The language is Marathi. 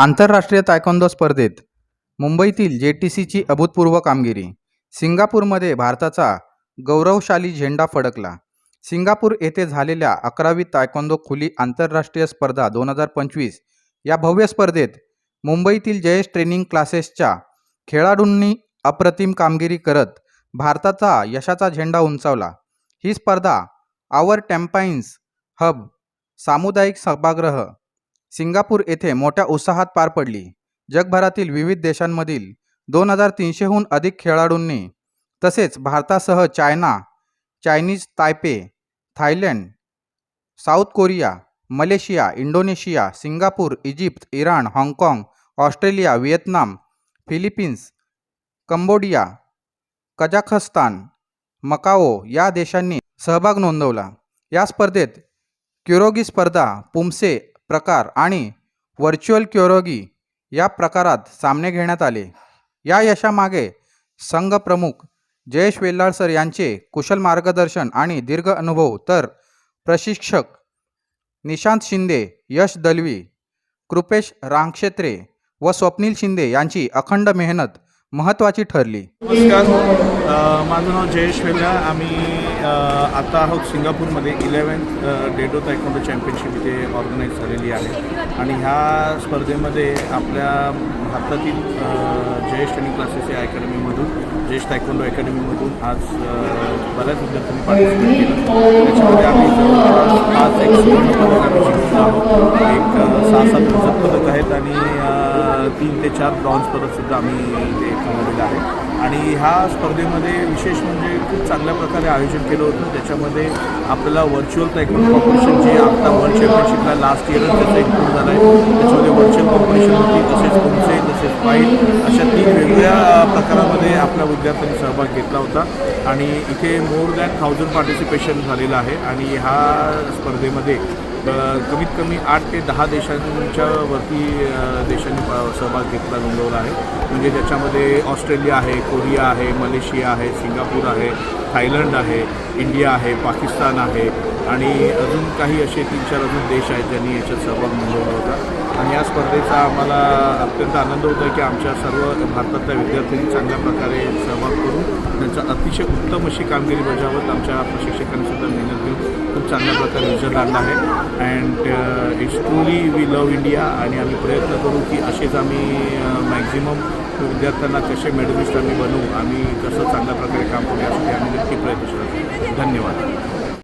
आंतरराष्ट्रीय तायकोंदो स्पर्धेत मुंबईतील जे टी सीची अभूतपूर्व कामगिरी. सिंगापूरमध्ये भारताचा गौरवशाली झेंडा फडकला. सिंगापूर येथे झालेल्या अकरावी तायकोंदो खुली आंतरराष्ट्रीय स्पर्धा दोन हजार पंचवीस या भव्य स्पर्धेत मुंबईतील जयेश ट्रेनिंग क्लासेसच्या खेळाडूंनी अप्रतिम कामगिरी करत भारताचा यशाचा झेंडा उंचावला. ही स्पर्धा आवर टेम्पाईन्स हब सामुदायिक सभागृह सिंगापूर येथे मोठ्या उत्साहात पार पडली. जगभरातील विविध देशांमधील दोन हजार तीनशेहून अधिक खेळाडूंनी तसेच भारतासह China Chinese Taipei Thailand South Korea Malaysia Indonesia Singapore Egypt Iran हाँगकाँग Australia Vietnam Philippines Cambodia Kazakhstan Macau या देशांनी सहभाग नोंदवला. या स्पर्धेत क्युरोगी स्पर्धा पुमसे प्रकार आणि व्हर्च्युअल क्युरोगी या प्रकारात सामने घेण्यात आले. या यशामागे संघ प्रमुख जयेश वेल्लाळसर यांचे कुशल मार्गदर्शन आणि दीर्घ अनुभव तर प्रशिक्षक निशांत शिंदे यश दलवी कृपेश रांगक्षेत्रे व स्वप्नील शिंदे यांची अखंड मेहनत महत्त्वाची ठरली. नमस्कार. माझं नाव जयेश वेल्ला आम्ही आता आहोत सिंगापूरमध्ये इलेवन्थ डेडो तायकोंडो चॅम्पियनशिप इथे ऑर्गनाईज झालेली आहे. आणि ह्या स्पर्धेमध्ये आपल्या भारतातील जयेश ट्रेनिंग क्लासेस या अकॅडमीमधून जयेश तायकोंडो अकॅडमीमधून आज बऱ्याच विद्यार्थ्यांनी पार्टिसिपेट केलं. त्याच्यामध्ये आम्ही जवळपास पाच एक आम्ही जिंकलो. आहोत एक सहा सात पदक आहेत आणि तीन ते चार ब्रॉन्झ पदकसुद्धा आम्ही ते कमवलेलं आहे. आणि ह्या स्पर्धेमध्ये विशेष म्हणजे खूप चांगल्या प्रकारे आयोजन केलं होतं. त्याच्यामध्ये आपल्याला व्हर्च्युअल तायकोंड कॉम्पिटिशन जे आता वर्ल्ड चॅम्पियनशिपला लास्ट इयरच त्याचं इन्क्लूड झालं आहे त्याच्यामध्ये व्हर्च्युअल कॉम्पिटिशन होती तसेच तुमचे तसेच फाईट अशा तीन वेगवेगळ्या प्रकारामध्ये आपल्या विद्यार्थ्यांनी सहभाग घेतला होता. आणि इथे मोर दॅन थाउजंड पार्टिसिपेशन झालेलं आहे. आणि ह्या स्पर्धेमध्ये कमीत कमी आठ ते दहा देशांच्या वरती देशांनी सहभाग घेतला नोंदवला आहे. म्हणजे ज्याच्यामध्ये ऑस्ट्रेलिया आहे कोरिया आहे मलेशिया आहे सिंगापूर आहे थायलंड आहे इंडिया आहे पाकिस्तान आहे आणि अजून काही असे तीन चार अजून देश आहेत ज्यांनी याच्यात सहभाग नोंदवला होता. आणि या स्पर्धेचा आम्हाला अत्यंत आनंद होतो आहे की आमच्या सर्व भारतातल्या विद्यार्थ्यांनी चांगल्या प्रकारे सहभाग करून त्यांचा अतिशय उत्तम अशी कामगिरी बजावत आमच्या प्रशिक्षकांनी सुद्धा मेहनत घेऊन खूप चांगल्या प्रकारे रिझल्ट आणला आहे. And it's truly we love India आणि आम्ही प्रयत्न करू की असेच आम्ही uh, मॅक्झिमम विद्यार्थ्यांना कसे मेडलिस्ट आम्ही बनवू आम्ही कसं चांगल्या प्रकारे काम करू यासाठी आम्ही नक्की प्रयत्नशील करू. धन्यवाद.